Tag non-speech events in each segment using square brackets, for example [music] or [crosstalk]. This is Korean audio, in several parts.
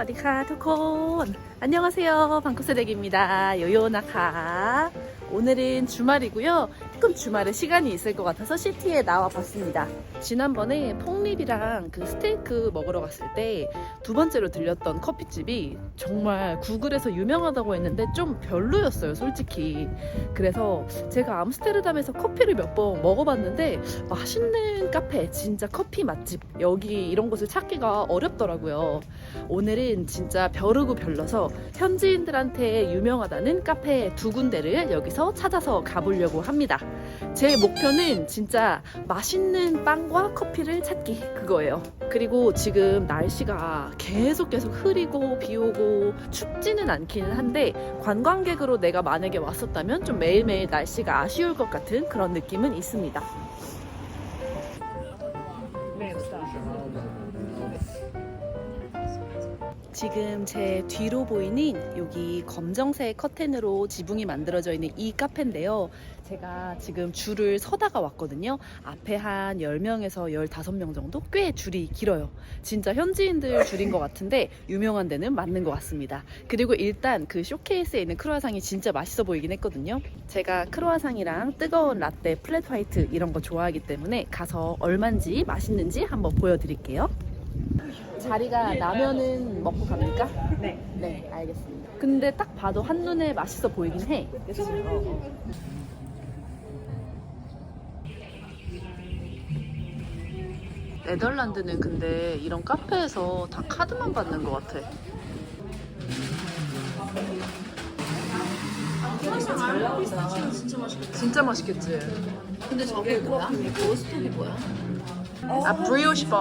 사디카 투콘 안녕하세요. 방콕새댁입니다. 요요나카. 오늘은 주말이고요. 조금 주말에 시간이 있을 것 같아서 시티에 나와 봤습니다. 지난번에 폭립이랑 그 스테이크 먹으러 갔을 때 두 번째로 들렸던 커피집이 정말 구글에서 유명하다고 했는데 좀 별로였어요 솔직히. 그래서 제가 암스테르담에서 커피를 몇 번 먹어봤는데 맛있는 카페 진짜 커피 맛집 여기 이런 곳을 찾기가 어렵더라고요. 오늘은 진짜 벼르고 별러서 현지인들한테 유명하다는 카페 두 군데를 여기서 찾아서 가보려고 합니다. 제 목표는 진짜 맛있는 빵과 커피를 찾기 그거예요. 그리고 지금 날씨가 계속 계속 흐리고 비 오고 춥지는 않기는 한데 관광객으로 내가 만약에 왔었다면 좀 매일매일 날씨가 아쉬울 것 같은 그런 느낌은 있습니다. 지금 제 뒤로 보이는 여기 검정색 커튼으로 지붕이 만들어져 있는 이 카페인데요. 제가 지금 줄을 서다가 왔거든요. 앞에 한 10명에서 15명 정도? 꽤 줄이 길어요. 진짜 현지인들 줄인 것 같은데 유명한 데는 맞는 것 같습니다. 그리고 일단 그 쇼케이스에 있는 크로아상이 진짜 맛있어 보이긴 했거든요. 제가 크로아상이랑 뜨거운 라떼, 플랫 화이트 이런 거 좋아하기 때문에 가서 얼만지 맛있는지 한번 보여드릴게요. 자리가 나면은 먹고 갑니까? 네. 네, 알겠습니다. 근데 딱 봐도 한눈에 맛있어 보이긴 해. 네덜란드는 근데 이런 카페에서 다 카드만 받는 것 같아. 진짜 맛있겠지. 근데 저게 뭐야? 보스톡이 뭐야? 아 브리오시 번.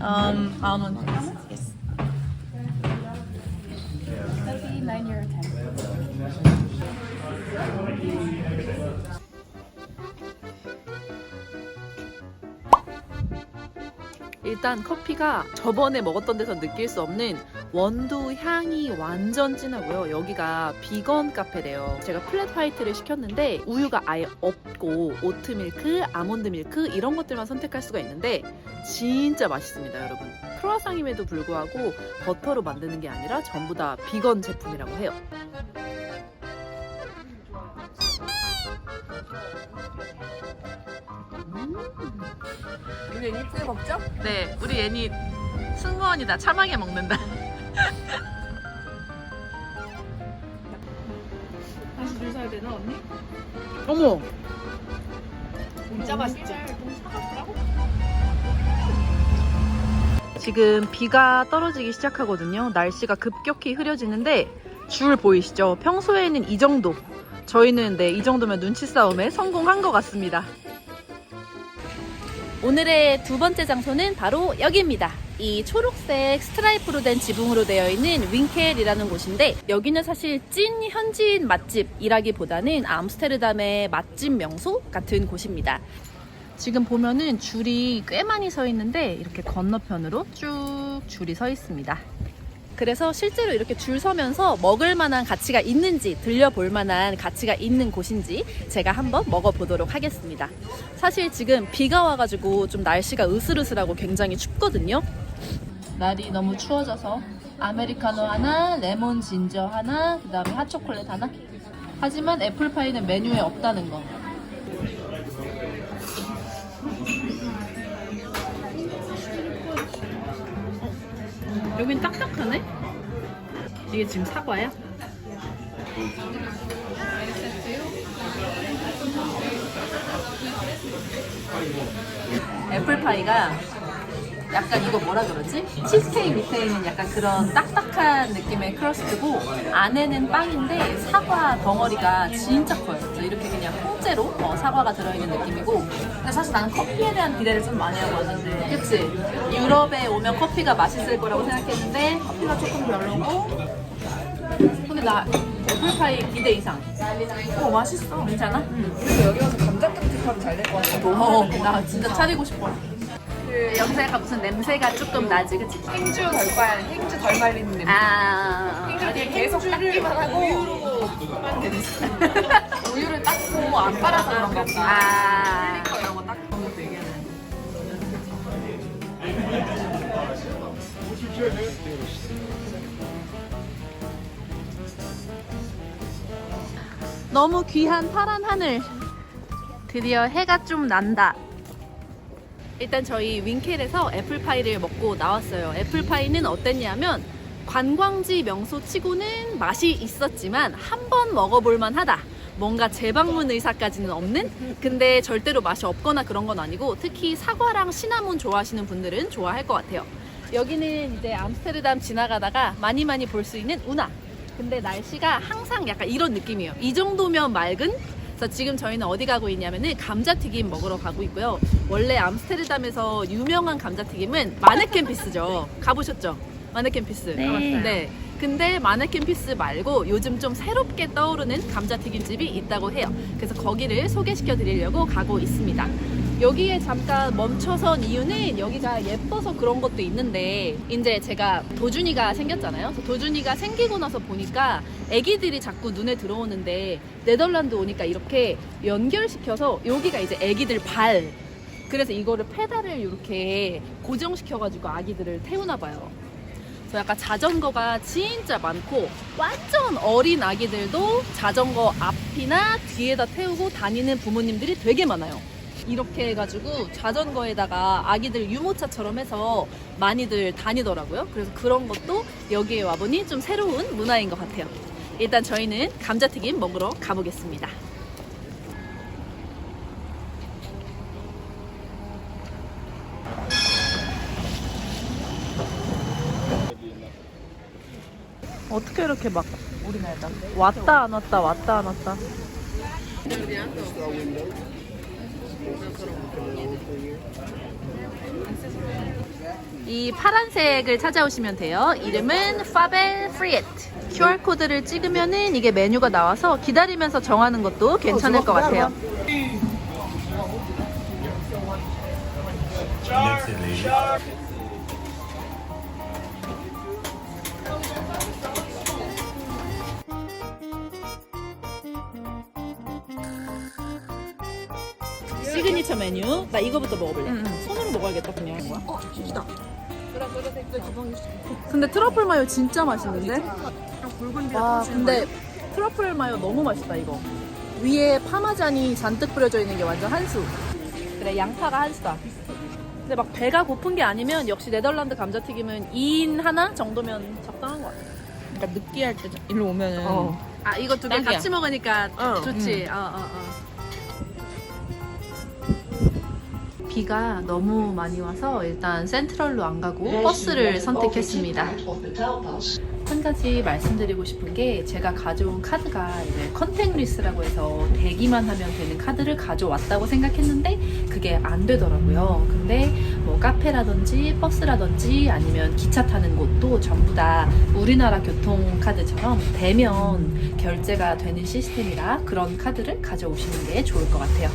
Um, almond. Yes. Maybe 9 euro 10. 일단 커피가 저번에 먹었던 데서 느낄 수 없는 원두 향이 완전 진하고요. 여기가 비건 카페래요. 제가 플랫 화이트를 시켰는데 우유가 아예 없고 오트밀크, 아몬드 밀크 이런 것들만 선택할 수가 있는데 진짜 맛있습니다, 여러분. 크로아상임에도 불구하고 버터로 만드는 게 아니라 전부 다 비건 제품이라고 해요. 우리 이틀 먹죠? 네, 우리 애니 승무원이다. 참하게 먹는다. 다시 줄 서야 되나 언니? 어머, 진짜 맛있지? 지금 비가 떨어지기 시작하거든요. 날씨가 급격히 흐려지는데 줄 보이시죠? 평소에는 이 정도. 저희는 네, 이 정도면 눈치 싸움에 성공한 것 같습니다. 오늘의 두 번째 장소는 바로 여기입니다. 이 초록색 스트라이프로 된 지붕으로 되어 있는 윙켈이라는 곳인데 여기는 사실 찐 현지인 맛집이라기보다는 암스테르담의 맛집 명소 같은 곳입니다. 지금 보면은 줄이 꽤 많이 서 있는데 이렇게 건너편으로 쭉 줄이 서 있습니다. 그래서 실제로 이렇게 줄 서면서 먹을 만한 가치가 있는지 들려볼 만한 가치가 있는 곳인지 제가 한번 먹어보도록 하겠습니다. 사실 지금 비가 와가지고 좀 날씨가 으슬으슬하고 굉장히 춥거든요. 날이 너무 추워져서 아메리카노 하나, 레몬 진저 하나, 그 다음에 핫초콜릿 하나. 하지만 애플파이는 메뉴에 없다는 거. 여긴 딱딱하네? 이게 지금 사과야? 애플파이가 약간 이거 뭐라 그러지? 치즈케이크 밑에 있는 약간 그런 딱딱한 느낌의 크러스트고 안에는 빵인데 사과 덩어리가 진짜 커요. 그래서 이렇게 그냥 통째로 어, 사과가 들어있는 느낌이고 근데 사실 나는 커피에 대한 기대를 좀 많이 하고 왔는데 그치? 유럽에 오면 커피가 맛있을 거라고 생각했는데 커피가 조금 별로고 근데 나 애플파이 기대 이상 어 맛있어. 괜찮아? 그래서 여기 와서 감자탕집 하면 잘될 것 같아. 어, 나 진짜 차리고 싶어 그 여기서 무슨 냄새가 조금 나지, 그치? 행주 덜발, 행주 덜 말리는 냄새. 아, 행주 뒤에 계속 닦기만 하고 우유로만 냄새. [laughs] 우유를 닦고 안 빨아서 그런 거 같다. 아, 흘린 거 이런 거 닦고 것도 얘기하는. 너무 귀한 파란 하늘. 드디어 해가 좀 난다. 일단 저희 윙켈에서 애플파이를 먹고 나왔어요. 애플파이는 어땠냐면 관광지 명소 치고는 맛이 있었지만 한 번 먹어볼만 하다. 뭔가 재방문 의사까지는 없는? 근데 절대로 맛이 없거나 그런 건 아니고 특히 사과랑 시나몬 좋아하시는 분들은 좋아할 것 같아요. 여기는 이제 암스테르담 지나가다가 많이 많이 볼 수 있는 운하. 근데 날씨가 항상 약간 이런 느낌이에요. 이 정도면 맑은? 그래서 지금 저희는 어디 가고 있냐면은 감자튀김 먹으러 가고 있고요. 원래 암스테르담에서 유명한 감자튀김은 마네켄 피스죠. [laughs] 가보셨죠? 마네켄 피스. 네. 네. 근데 마네켄 피스 말고 요즘 좀 새롭게 떠오르는 감자튀김집이 있다고 해요. 그래서 거기를 소개시켜 드리려고 가고 있습니다. 여기에 잠깐 멈춰선 이유는 여기가 예뻐서 그런 것도 있는데 이제 제가 도준이가 생겼잖아요. 도준이가 생기고 나서 보니까 애기들이 자꾸 눈에 들어오는데 네덜란드 오니까 이렇게 연결시켜서 여기가 이제 애기들 발 그래서 이거를 페달을 이렇게 고정시켜가지고 아기들을 태우나 봐요. 그래서 약간 자전거가 진짜 많고 완전 어린 아기들도 자전거 앞이나 뒤에다 태우고 다니는 부모님들이 되게 많아요. 이렇게 해가지고 자전거에다가 아기들 유모차처럼 해서 많이들 다니더라고요. 그래서 그런 것도 여기에 와보니 좀 새로운 문화인 것 같아요. 일단 저희는 감자튀김 먹으러 가보겠습니다. 어떻게 이렇게 막 우리나라다 왔다 안 왔다 왔다 안 왔다 이 파란색을 찾아오시면 돼요. 이름은 파벨 프리에트 QR코드를 찍으면은 이게 메뉴가 나와서 기다리면서 정하는 것도 괜찮을 것 같아요 시그니처 메뉴 나 이거부터 먹어볼래. 손으로 먹어야겠다 그냥. 어 진짜. 근데 트러플 마요 진짜 맛있는데? 와 근데 트러플 마요 너무 맛있다 이거. 위에 파마잔이 잔뜩 뿌려져 있는 게 완전 한수. 그래 양파가 한수다. 근데 막 배가 고픈 게 아니면 역시 네덜란드 감자튀김은 2인 하나 정도면 적당한 것 같아. 그러니까 느끼할 때 일로 오면은. 아 이거 두 개 딱이야. 같이 먹으니까 어. 좋지. 어, 어, 어. 비가 너무 많이 와서 일단 센트럴로 안 가고 버스를 선택했습니다. 한 가지 말씀드리고 싶은 게 제가 가져온 카드가 이제 컨택리스라고 해서 대기만 하면 되는 카드를 가져왔다고 생각했는데 그게 안 되더라고요. 근데 뭐 카페라든지 버스라든지 아니면 기차 타는 곳도 전부 다 우리나라 교통카드처럼 대면 결제가 되는 시스템이라 그런 카드를 가져오시는 게 좋을 것 같아요.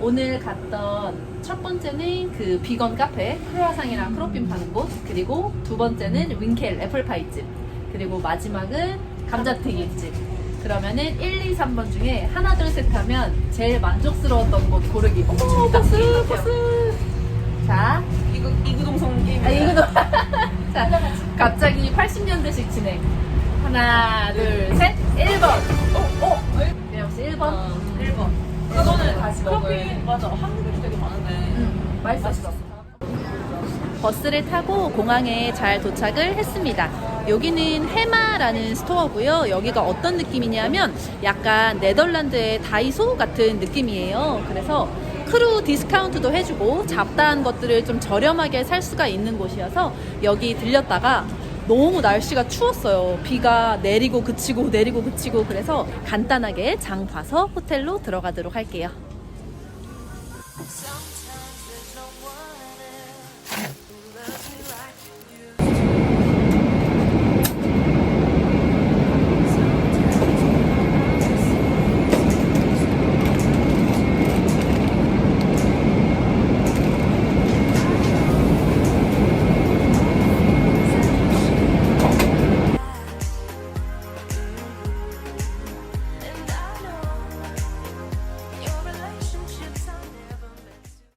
오늘 갔던 첫 번째는 그 비건 카페 크로아상이랑 크로핀 파는 곳 그리고 두 번째는 윙켈 애플파이집 그리고 마지막은 감자튀김집 그러면은 1, 2, 3번 중에 하나 둘 셋 하면 제일 만족스러웠던 곳 고르기 오 버스 버스 자 이구 이구동성 게임. 아, 이거 [laughs] 자, 갑자기 80년대식 진행. 하나, 둘, 셋, 1번. 어, 어. 네, 역시 1번. 1 번. 이거는 다시 커피 맞아 한국에도 되게 많은데. 음, 맛있었어. 버스를 타고 공항에 잘 도착을 했습니다. 여기는 헤마라는 스토어고요. 여기가 어떤 느낌이냐면 약간 네덜란드의 다이소 같은 느낌이에요. 그래서 크루 디스카운트도 해주고 잡다한 것들을 좀 저렴하게 살 수가 있는 곳이어서 여기 들렸다가 너무 날씨가 추웠어요. 비가 내리고 그치고 내리고 그치고 그래서 간단하게 장 봐서 호텔로 들어가도록 할게요.